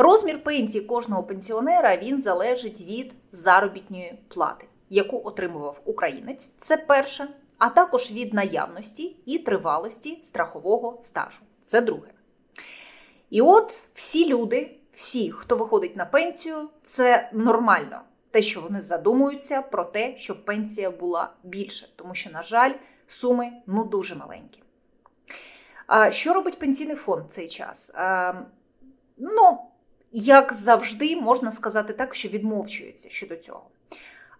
Розмір пенсії кожного пенсіонера він залежить від заробітної плати, яку отримував українець. Це перше, а також від наявності і тривалості страхового стажу. Це друге. І от всі люди, всі, хто виходить на пенсію, це нормально. Те, що вони задумуються про те, щоб пенсія була більше, тому що, на жаль, суми ну дуже маленькі. А що робить пенсійний фонд в цей час? А, ну, як завжди, можна сказати так, що відмовчується щодо цього.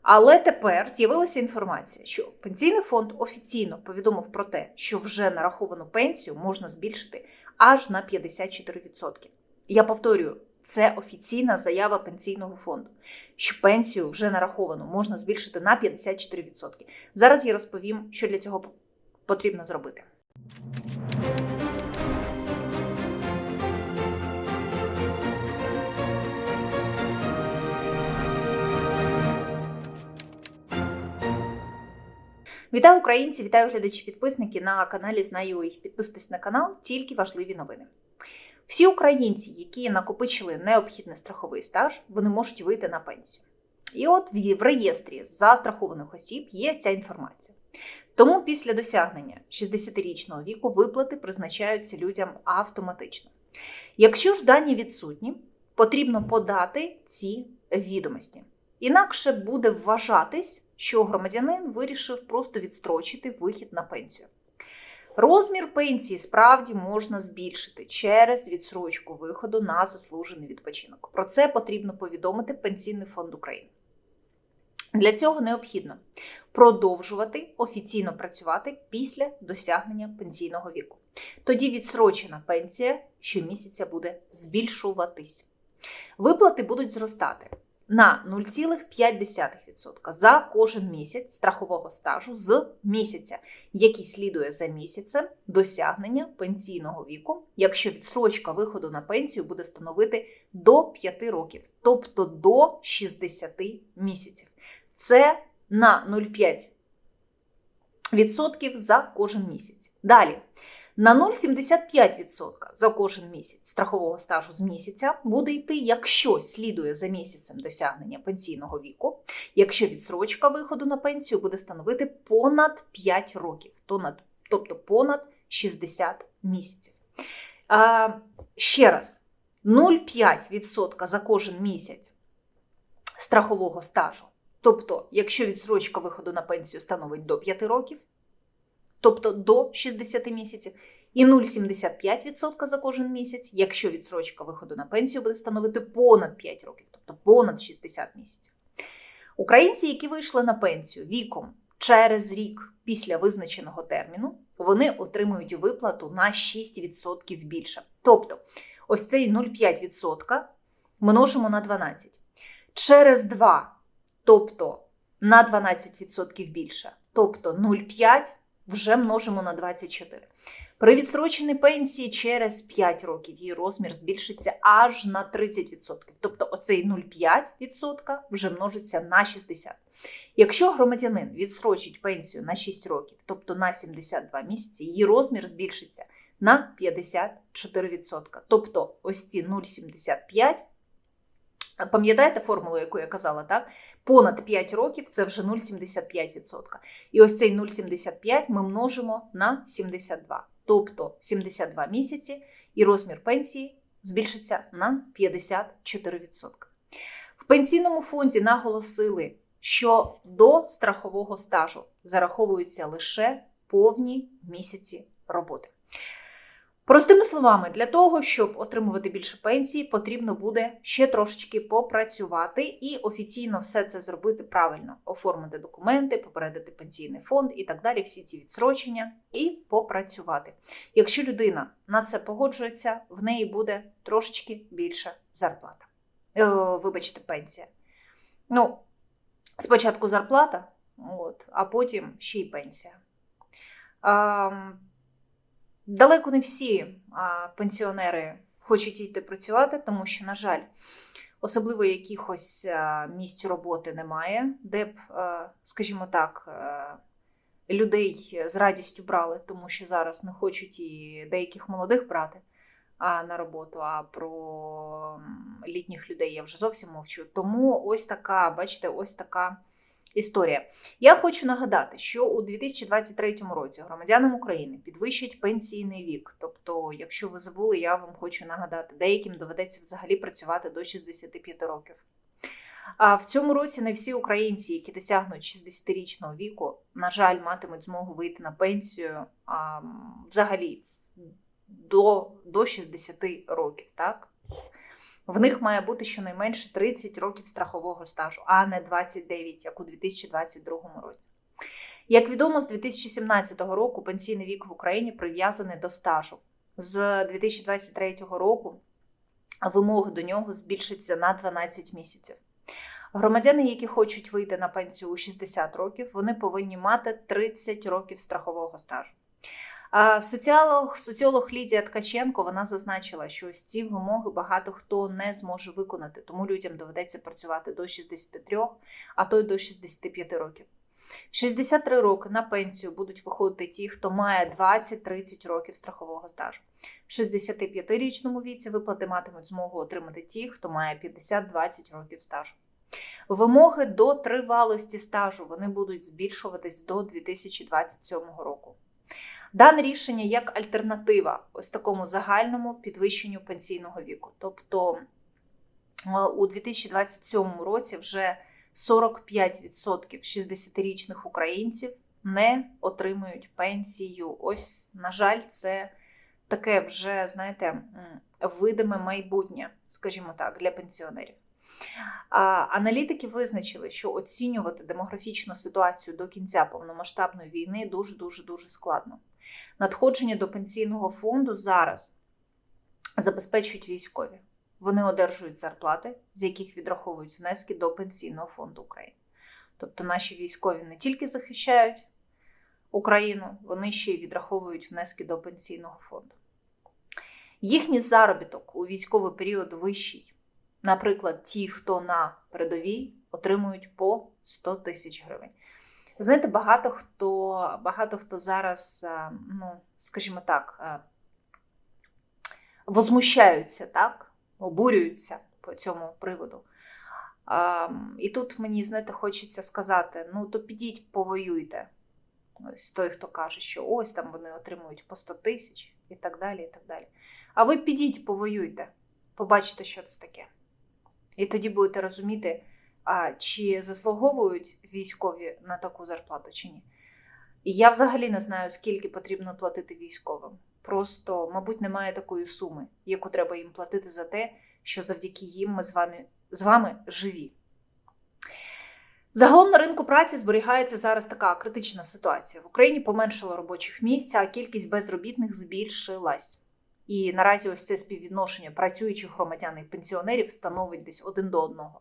Але тепер з'явилася інформація, що пенсійний фонд офіційно повідомив про те, що вже нараховану пенсію можна збільшити аж на 54%. Я повторюю, це офіційна заява пенсійного фонду, що пенсію вже нараховану можна збільшити на 54%. Зараз я розповім, що для цього потрібно зробити. Вітаю українці, вітаю глядачі підписники на каналі Знаю їх. Підписуйтесь на канал, тільки важливі новини. Всі українці, які накопичили необхідний страховий стаж, вони можуть вийти на пенсію. І от в реєстрі застрахованих осіб є ця інформація. Тому після досягнення 60-річного віку виплати призначаються людям автоматично. Якщо ж дані відсутні, потрібно подати ці відомості. Інакше буде вважатись, що громадянин вирішив просто відстрочити вихід на пенсію. Розмір пенсії справді можна збільшити через відсрочку виходу на заслужений відпочинок. Про це потрібно повідомити Пенсійний фонд України. Для цього необхідно продовжувати офіційно працювати після досягнення пенсійного віку. Тоді відсрочена пенсія щомісяця буде збільшуватись. Виплати будуть зростати на 0,5% за кожен місяць страхового стажу з місяця, який слідує за місяцем досягнення пенсійного віку, якщо відсрочка виходу на пенсію буде становити до 5 років, тобто до 60 місяців. Це на 0,5% за кожен місяць. Далі. На 0,75% за кожен місяць страхового стажу з місяця буде йти, якщо слідує за місяцем досягнення пенсійного віку, якщо відсрочка виходу на пенсію буде становити понад 5 років, тобто понад 60 місяців. А, ще раз, 0,5% за кожен місяць страхового стажу. Тобто, якщо відсрочка виходу на пенсію становить до 5 років, тобто до 60 місяців, і 0,75% за кожен місяць, якщо відсрочка виходу на пенсію буде становити понад 5 років, тобто понад 60 місяців. Українці, які вийшли на пенсію віком через рік після визначеного терміну, вони отримують виплату на 6% більше. Тобто, ось цей 0,5% множимо на 12. Через 2, тобто на 12% більше, тобто 0,5 вже множимо на 24. При відсроченій пенсії через 5 років її розмір збільшиться аж на 30%. Тобто оцей 0,5% вже множиться на 60. Якщо громадянин відсрочить пенсію на 6 років, тобто на 72 місяці, її розмір збільшиться на 54%. Тобто ось ці 0,75. Пам'ятаєте формулу, яку я казала, так? Понад 5 років це вже 0,75%. І ось цей 0,75 ми множимо на 72. Тобто 72 місяці, і розмір пенсії збільшиться на 54%. В пенсійному фонді наголосили, що до страхового стажу зараховуються лише повні місяці роботи. Простими словами, для того, щоб отримувати більше пенсії, потрібно буде ще трошечки попрацювати і офіційно все це зробити правильно: оформити документи, попередити пенсійний фонд і так далі, всі ці відсрочення, і попрацювати. Якщо людина на це погоджується, в неї буде трошечки більша зарплата. Е, вибачте, пенсія. Ну, спочатку зарплата, от, а потім ще й пенсія. Е, Далеко не всі пенсіонери хочуть йти працювати, тому що, на жаль, особливо якихось а, місць роботи немає, де б, а, скажімо так, а, людей з радістю брали, тому що зараз не хочуть і деяких молодих брати на роботу, а про літніх людей я вже зовсім мовчу. Тому ось така, бачите, ось така історія. Я хочу нагадати, що у 2023 році громадянам України підвищать пенсійний вік. Тобто, якщо ви забули, я вам хочу нагадати, деяким доведеться взагалі працювати до 65 років. А в цьому році не всі українці, які досягнуть 60-річного віку, на жаль, матимуть змогу вийти на пенсію а, взагалі до, до 60 років. Так? В них має бути щонайменше 30 років страхового стажу, а не 29, як у 2022 році. Як відомо, з 2017 року пенсійний вік в Україні прив'язаний до стажу. З 2023 року вимоги до нього збільшаться на 12 місяців. Громадяни, які хочуть вийти на пенсію у 60 років, вони повинні мати 30 років страхового стажу. Соціолог, соціолог Лідія Ткаченко вона зазначила, що ось ці вимоги багато хто не зможе виконати, тому людям доведеться працювати до 63, а то й до 65 років. 63 роки на пенсію будуть виходити ті, хто має 20-30 років страхового стажу. В 65-річному віці виплати матимуть змогу отримати ті, хто має 50-20 років стажу. Вимоги до тривалості стажу вони будуть збільшуватись до 2027 року. Дане рішення як альтернатива ось такому загальному підвищенню пенсійного віку. Тобто е, у 2027 році вже 45% 60-річних українців не отримують пенсію. Ось, на жаль, це таке вже, знаєте, видиме майбутнє, скажімо так, для пенсіонерів. Аналітики визначили, що оцінювати демографічну ситуацію до кінця повномасштабної війни дуже дуже дуже складно. Надходження до пенсійного фонду зараз забезпечують військові. Вони одержують зарплати, з яких відраховують внески до пенсійного фонду України. Тобто наші військові не тільки захищають Україну, вони ще й відраховують внески до пенсійного фонду. Їхній заробіток у військовий період вищий. Наприклад, ті, хто на передовій, отримують по 100 тисяч гривень. Знаєте, багато хто багато хто зараз, е, ну, скажімо так, е, возмущаються, так, обурюються по цьому приводу. І тут мені, знаєте, хочеться сказати: ну, то підіть, повоюйте. Ось той, хто каже, що ось там вони отримують по 100 тисяч і так далі. і так далі. А ви підіть, повоюйте, побачите, що це таке. І тоді будете розуміти, а, чи заслуговують військові на таку зарплату чи ні. І я взагалі не знаю, скільки потрібно платити військовим. Просто, мабуть, немає такої суми, яку треба їм платити за те, що завдяки їм ми з вами, з вами живі. Загалом на ринку праці зберігається зараз така критична ситуація. В Україні поменшало робочих місць, а кількість безробітних збільшилась. І наразі ось це співвідношення працюючих громадян і пенсіонерів становить десь один до одного.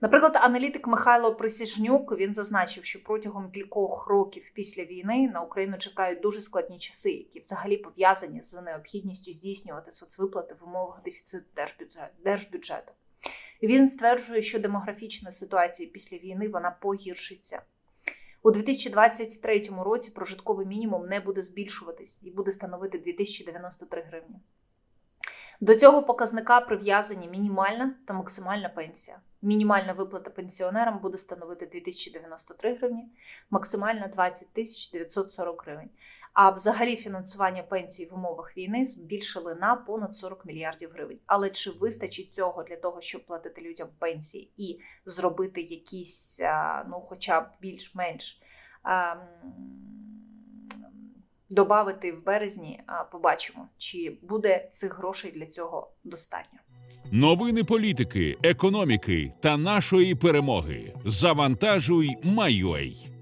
Наприклад, аналітик Михайло Присяжнюк він зазначив, що протягом кількох років після війни на Україну чекають дуже складні часи, які взагалі пов'язані з необхідністю здійснювати соцвиплати в умовах дефіциту держбюджету. Він стверджує, що демографічна ситуація після війни вона погіршиться. У 2023 році прожитковий мінімум не буде збільшуватись і буде становити 2093 гривні. До цього показника прив'язані мінімальна та максимальна пенсія. Мінімальна виплата пенсіонерам буде становити 2093 гривні, максимальна 20 940 гривень. А взагалі фінансування пенсії в умовах війни збільшили на понад 40 мільярдів гривень. Але чи вистачить цього для того, щоб платити людям пенсії і зробити якісь, ну, хоча б більш-менш додати в березні, побачимо, чи буде цих грошей для цього достатньо. Новини політики, економіки та нашої перемоги. Завантажуй, Майой.